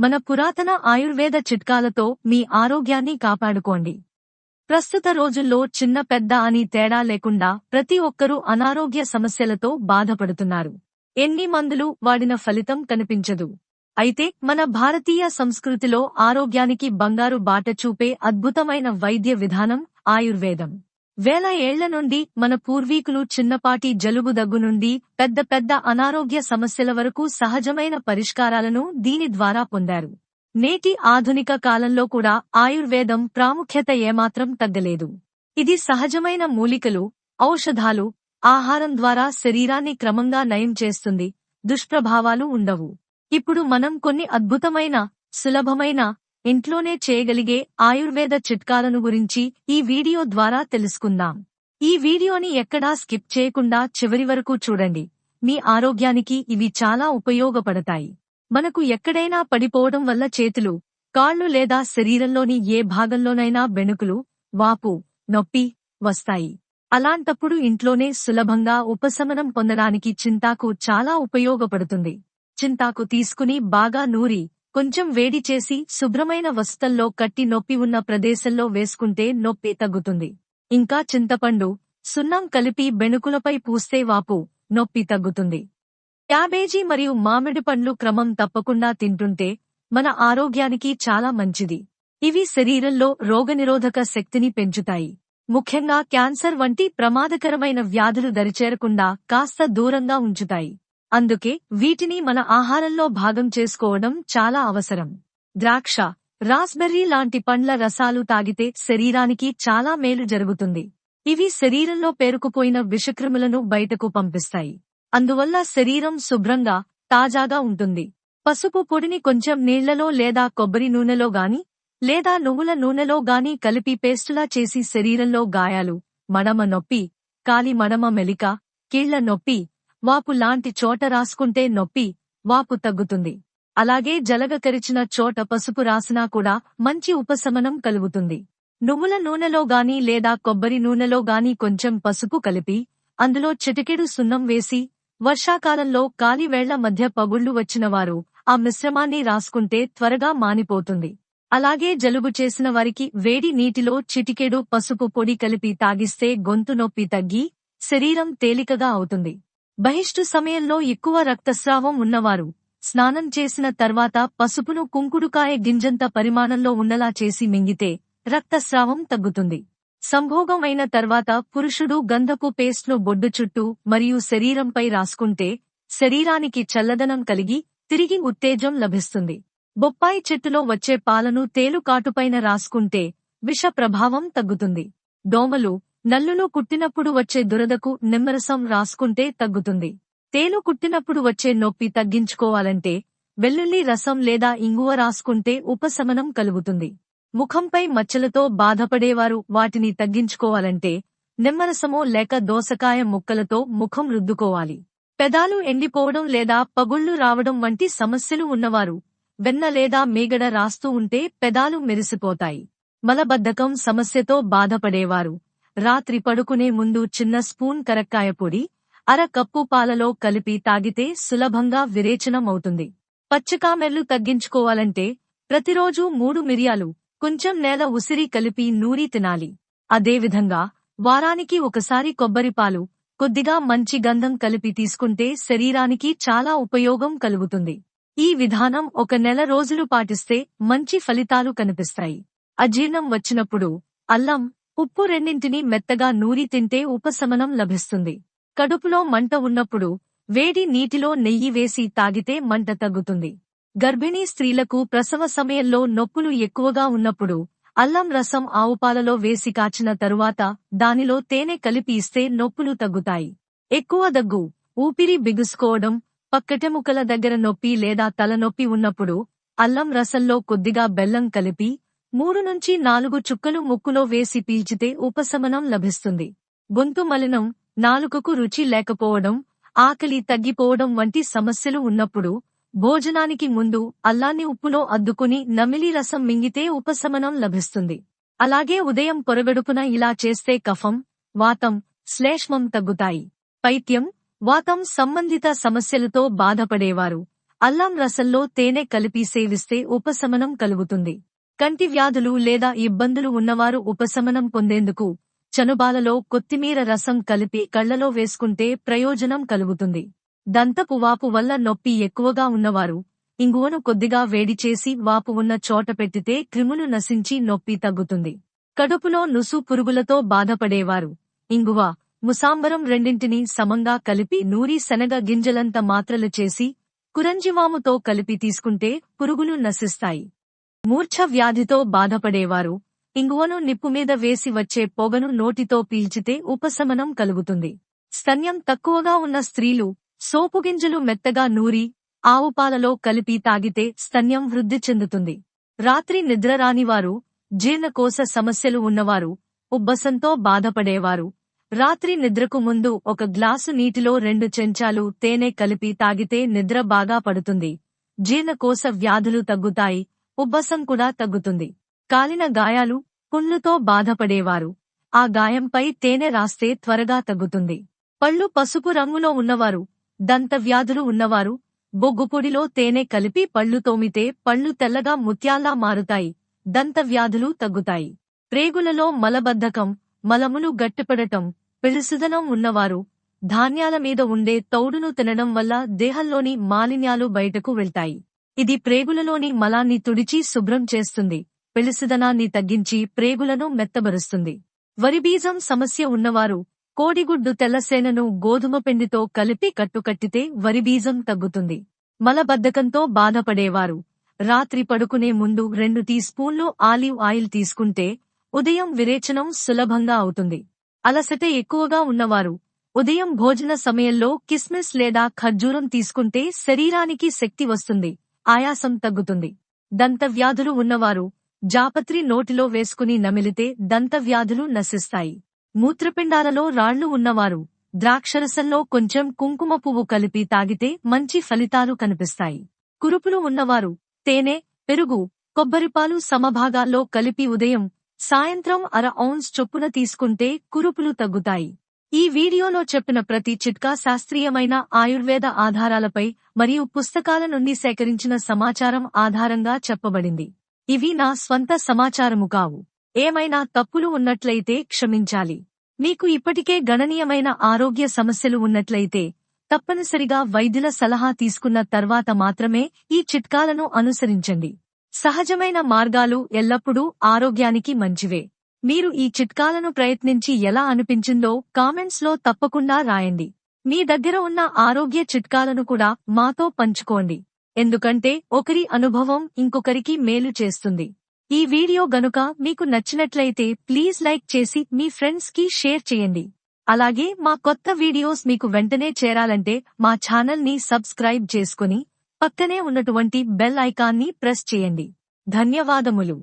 మన పురాతన ఆయుర్వేద చిట్కాలతో మీ ఆరోగ్యాన్ని కాపాడుకోండి. ప్రస్తుత రోజుల్లో చిన్న పెద్ద అని తేడా లేకుండా ప్రతి ఒక్కరూ అనారోగ్య సమస్యలతో బాధపడుతున్నారు. ఎన్ని మందులు వాడిన ఫలితం కనిపించదు. అయితే మన భారతీయ సంస్కృతిలో ఆరోగ్యానికి బంగారు బాట చూపే అద్భుతమైన వైద్య విధానం ఆయుర్వేదం. వేల ఏళ్ళ నుండి మన పూర్వీకులు చిన్నపాటి జలుబు దగ్గు నుండి పెద్ద పెద్ద అనారోగ్య సమస్యల వరకు సహజమైన పరిష్కారాలను దీని ద్వారా పొందారు. నేటి ఆధునిక కాలంలో కూడా ఆయుర్వేదం ప్రాముఖ్యత ఏమాత్రం తగ్గలేదు. ఇది సహజమైన మూలికలు ఔషధాలు ఆహారం ద్వారా శరీరాన్ని క్రమంగా నయం చేస్తుంది దుష్ప్రభావాలు ఉండవు. ఇప్పుడు మనం కొన్ని అద్భుతమైన సులభమైన ఇంట్లోనే చేయగలిగే ఆయుర్వేద చిట్కాలను గురించి ఈ వీడియో ద్వారా తెలుసుకుందాం. ఈ వీడియోని ఎక్కడా స్కిప్ చేయకుండా చివరి వరకు చూడండి. మీ ఆరోగ్యానికి ఇవి చాలా ఉపయోగపడతాయి. మనకు ఎక్కడైనా పడిపోవడం వల్ల చేతులు కాళ్ళు లేదా శరీరంలోని ఏ భాగంలోనైనా బెణుకులు వాపు నొప్పి వస్తాయి. అలాంటప్పుడు ఇంట్లోనే సులభంగా ఉపశమనం పొందడానికి చింతాకు చాలా ఉపయోగపడుతుంది. చింతాకు తీసుకుని బాగా నూరి కొంచెం వేడి చేసి శుభ్రమైన వస్తల్లో కట్టి నొప్పి ఉన్న ప్రదేశంలో వేసుకుంటే నొప్పి తగ్గుతుంది. ఇంకా చింతపండు సున్నం కలిపి బెణుకులపై పూస్తే వాపు నొప్పి తగ్గుతుంది. క్యాబేజీ మరియు మామిడి పండ్లు క్రమం తప్పకుండా తింటుంటే మన ఆరోగ్యానికి చాలా మంచిది. ఇవి శరీరంలో రోగనిరోధక శక్తిని పెంచుతాయి. ముఖ్యంగా క్యాన్సర్ వంటి ప్రమాదకరమైన వ్యాధులు దరిచేరకుండా కాస్త దూరంగా ఉంచుతాయి. అందుకే వీటిని మన ఆహారంలో భాగం చేసుకోవడం చాలా అవసరం. ద్రాక్ష రాస్బెర్రీ లాంటి పండ్ల రసాలు తాగితే శరీరానికి చాలా మేలు జరుగుతుంది. ఇవి శరీరంలో పేరుకుపోయిన విషక్రిములను బయటకు పంపిస్తాయి. అందువల్ల శరీరం శుభ్రంగా తాజాగా ఉంటుంది. పసుపు పొడిని కొంచెం నీళ్ళలో లేదా కొబ్బరి నూనెలో గాని లేదా నువ్వుల నూనెలో గాని కలిపి పేస్టులా చేసి శరీరంలో గాయాలు మడమ నొప్పి కాలి మడమ మెలిక కీళ్ళ నొప్పి వాపు లాంటి చోట రాసుకుంటే నొప్పి వాపు తగ్గుతుంది. అలాగే జలగకరిచిన చోట పసుపు రాసినా కూడా మంచి ఉపశమనం కలుగుతుంది. నువ్వుల నూనెలో గాని లేదా కొబ్బరి నూనెలో గాని కొంచెం పసుపు కలిపి అందులో చిటికెడు సున్నం వేసి వర్షాకాలంలో కాలివేళ్ళ మధ్య పగుళ్ళు వచ్చినవారు ఆ మిశ్రమాన్ని రాసుకుంటే త్వరగా మానిపోతుంది. అలాగే జలుబు చేసిన వారికి వేడి నీటిలో చిటికెడు పసుపు పొడి కలిపి తాగిస్తే గొంతు నొప్పి తగ్గి శరీరం తేలికగా అవుతుంది. బహిష్టు సమయంలో ఎక్కువ రక్తస్రావం ఉన్నవారు స్నానం చేసిన తర్వాత పసుపును కుంకుడుకాయ గింజంత పరిమాణంలో ఉన్నలా చేసి మింగితే రక్తస్రావం తగ్గుతుంది. సంభోగం అయిన తర్వాత పురుషుడు గంధపు పేస్ట్ను బొడ్డు చుట్టూ మరియు శరీరంపై రాసుకుంటే శరీరానికి చల్లదనం కలిగి తిరిగి ఉత్తేజం లభిస్తుంది. బొప్పాయి చెట్టులో వచ్చే పాలను తేలుకాటుపైన రాసుకుంటే విష ప్రభావం తగ్గుతుంది. దోమలు నల్లులో కుట్టినప్పుడు వచ్చే దురదకు నిమ్మరసం రాసుకుంటే తగ్గుతుంది. తేలు కుట్టినప్పుడు వచ్చే నొప్పి తగ్గించుకోవాలంటే వెల్లుల్లి రసం లేదా ఇంగువ రాసుకుంటే ఉపశమనం కలుగుతుంది. ముఖంపై మచ్చలతో బాధపడేవారు వాటిని తగ్గించుకోవాలంటే నిమ్మరసమో లేక దోసకాయ ముక్కలతో ముఖం రుద్దుకోవాలి. పెదాలు ఎండిపోవడం లేదా పగుళ్ళు రావడం వంటి సమస్యలు ఉన్నవారు వెన్న లేదా మీగడ రాస్తూ ఉంటే పెదాలు మెరిసిపోతాయి. మలబద్ధకం సమస్యతో బాధపడేవారు రాత్రి పడుకునే ముందు చిన్న స్పూన్ కరక్కాయ పొడి అర కప్పు పాలలో కలిపి తాగితే సులభంగా విరేచనం అవుతుంది పచ్చకామెర్లు తగ్గించుకోవాలంటే ప్రతిరోజూ మూడు మిరియాలు కొంచెం నేల ఉసిరి కలిపి నూరి తినాలి. అదేవిధంగా వారానికి ఒకసారి కొబ్బరిపాలు కొద్దిగా మంచి గంధం కలిపి తీసుకుంటే శరీరానికి చాలా ఉపయోగం కలుగుతుంది. ఈ విధానం ఒక నెల రోజులు పాటిస్తే మంచి ఫలితాలు కనిపిస్తాయి. అజీర్ణం వచ్చినప్పుడు అల్లం ఉప్పు రెండింటిని మెత్తగా నూరి తింటే ఉపశమనం లభిస్తుంది. కడుపులో మంట ఉన్నప్పుడు వేడి నీటిలో నెయ్యి వేసి తాగితే మంట తగ్గుతుంది. గర్భిణీ స్త్రీలకు ప్రసవ సమయంలో నొప్పులు ఎక్కువగా ఉన్నప్పుడు అల్లం రసం ఆవుపాలలో వేసి కాచిన తరువాత దానిలో తేనె కలిపి ఇస్తే నొప్పులు తగ్గుతాయి. ఎక్కువ దగ్గు ఊపిరి బిగుసుకోవడం పక్కటెముకల దగ్గర నొప్పి లేదా తలనొప్పి ఉన్నప్పుడు అల్లం రసంలో కొద్దిగా బెల్లం కలిపి మూడు నుంచి నాలుగు చుక్కలు ముక్కులో వేసి పీల్చితే ఉపశమనం లభిస్తుంది. గొంతు మలినం నాలుకకు రుచి లేకపోవడం ఆకలి తగ్గిపోవడం వంటి సమస్యలు ఉన్నప్పుడు భోజనానికి ముందు అల్లాన్ని ఉప్పులో అద్దుకుని నమిలి రసం మింగితే ఉపశమనం లభిస్తుంది. అలాగే ఉదయం పొరగడుపున ఇలా చేస్తే కఫం వాతం శ్లేష్మం తగ్గుతాయి. పైత్యం వాతం సంబంధిత సమస్యలతో బాధపడేవారు. అల్లం రసంలో తేనె కలిపి సేవిస్తే ఉపశమనం కలుగుతుంది. కంటి వ్యాధులు లేదా ఇబ్బందులు ఉన్నవారు ఉపశమనం పొందేందుకు చనుబాలలో కొత్తిమీర రసం కలిపి కళ్ళలో వేసుకుంటే ప్రయోజనం కలుగుతుంది. దంతపు వాపు వల్ల నొప్పి ఎక్కువగా ఉన్నవారు ఇంగువను కొద్దిగా వేడి చేసి వాపు ఉన్న చోట పెట్టితే క్రిములు నశించి నొప్పి తగ్గుతుంది. కడుపులో నుసు పురుగులతో బాధపడేవారు ఇంగువ ముసాంబరం రెండింటినీ సమంగా కలిపి నూరి శనగ గింజలంత మాత్రలు చేసి కురంజివాముతో కలిపి తీసుకుంటే పురుగులు నశిస్తాయి. మూర్ఛ వ్యాధితో బాధపడేవారు. ఇంగువను నిప్పుమీద వేసి వచ్చే పొగను నోటితో పీల్చితే ఉపశమనం కలుగుతుంది. స్తన్యం తక్కువగా ఉన్న స్త్రీలు సోపుగింజలు మెత్తగా నూరి ఆవుపాలలో కలిపి తాగితే స్తన్యం వృద్ధి చెందుతుంది. రాత్రి నిద్ర రానివారు జీర్ణకోశ సమస్యలు ఉన్నవారు ఉబ్బసంతో బాధపడేవారు. రాత్రి నిద్రకు ముందు ఒక గ్లాసు నీటిలో రెండు చెంచాలు తేనె కలిపి తాగితే నిద్ర బాగా పడుతుంది. జీర్ణకోశ వ్యాధులు తగ్గుతాయి. ఉబ్బసం కూడా తగ్గుతుంది. కాలిన గాయాలు పుండ్లుతో బాధపడేవారు. ఆ గాయంపై తేనె రాస్తే త్వరగా తగ్గుతుంది. పళ్ళు పసుపు రంగులో ఉన్నవారు దంతవ్యాధులు ఉన్నవారు బొగ్గుపొడిలో తేనె కలిపి పళ్ళు తోమితే పళ్ళు తెల్లగా ముత్యాల్లా మారుతాయి దంతవ్యాధులు తగ్గుతాయి. ప్రేగులలో మలబద్ధకం మలములు గట్టిపడటం పిలుసుదనం ఉన్నవారు ధాన్యాల మీద ఉండే తౌడును తినడం వల్ల దేహంలోని మాలిన్యాలు బయటకు వెళ్తాయి. ఇది ప్రేగులలోని మలాన్ని తుడిచి శుభ్రం చేస్తుంది. పిలుసుదనాన్ని తగ్గించి ప్రేగులను మెత్తబరుస్తుంది. వరిబీజం సమస్య ఉన్నవారు కోడిగుడ్డు తెల్లసేనను గోధుమ పిండితో కలిపి కట్టుకట్టితే వరిబీజం తగ్గుతుంది. మలబద్ధకంతో బాధపడేవారు రాత్రి పడుకునే ముందు రెండు టీ స్పూన్లు ఆలివ్ ఆయిల్ తీసుకుంటే ఉదయం విరేచనం సులభంగా అవుతుంది. అలసట ఎక్కువగా ఉన్నవారు ఉదయం భోజన సమయంలో కిస్మిస్ లేదా ఖర్జూరం తీసుకుంటే శరీరానికి శక్తి వస్తుంది. ఆయాసం తగ్గుతుంది. దంతవ్యాధులు ఉన్నవారు జాపత్రి నోటిలో వేసుకుని నమిలితే దంతవ్యాధులు నశిస్తాయి. మూత్రపిండాలలో రాళ్ళు ఉన్నవారు ద్రాక్షరసంలో కొంచెం కుంకుమ పువ్వు కలిపి తాగితే మంచి ఫలితాలు కనిపిస్తాయి. కురుపులు ఉన్నవారు తేనె పెరుగు కొబ్బరిపాలు సమభాగాల్లో కలిపి ఉదయం సాయంత్రం అర ఔన్స్ చొప్పున తీసుకుంటే కురుపులు తగ్గుతాయి. ఈ వీడియోలో చెప్పిన ప్రతి చిట్కా శాస్త్రీయమైన ఆయుర్వేద ఆధారాలపై మరియు పుస్తకాల నుండి సేకరించిన సమాచారం ఆధారంగా చెప్పబడింది. ఇవి నా స్వంత సమాచారము కావు. ఏమైనా తప్పులు ఉన్నట్లయితే క్షమించాలి. మీకు ఇప్పటికే గణనీయమైన ఆరోగ్య సమస్యలు ఉన్నట్లయితే తప్పనిసరిగా వైద్యుల సలహా తీసుకున్న తర్వాత మాత్రమే ఈ చిట్కాలను అనుసరించండి. సహజమైన మార్గాలు ఎల్లప్పుడూ ఆరోగ్యానికి మంచివే. మీరు ఈ చిట్కాలను ప్రయత్నించి ఎలా అనిపించిందో కామెంట్స్లో తప్పకుండా రాయండి. మీ దగ్గర ఉన్న ఆరోగ్య చిట్కాలను కూడా మాతో పంచుకోండి. ఎందుకంటే ఒకరి అనుభవం ఇంకొకరికి మేలు చేస్తుంది. ఈ వీడియో గనుక మీకు నచ్చినట్లయితే ప్లీజ్ లైక్ చేసి మీ ఫ్రెండ్స్కి షేర్ చేయండి. అలాగే మా కొత్త వీడియోస్ మీకు వెంటనే చేరాలంటే మా ఛానల్ని సబ్స్క్రైబ్ చేసుకుని పక్కనే ఉన్నటువంటి బెల్ ఐకాన్ని ప్రెస్ చేయండి. ధన్యవాదములు.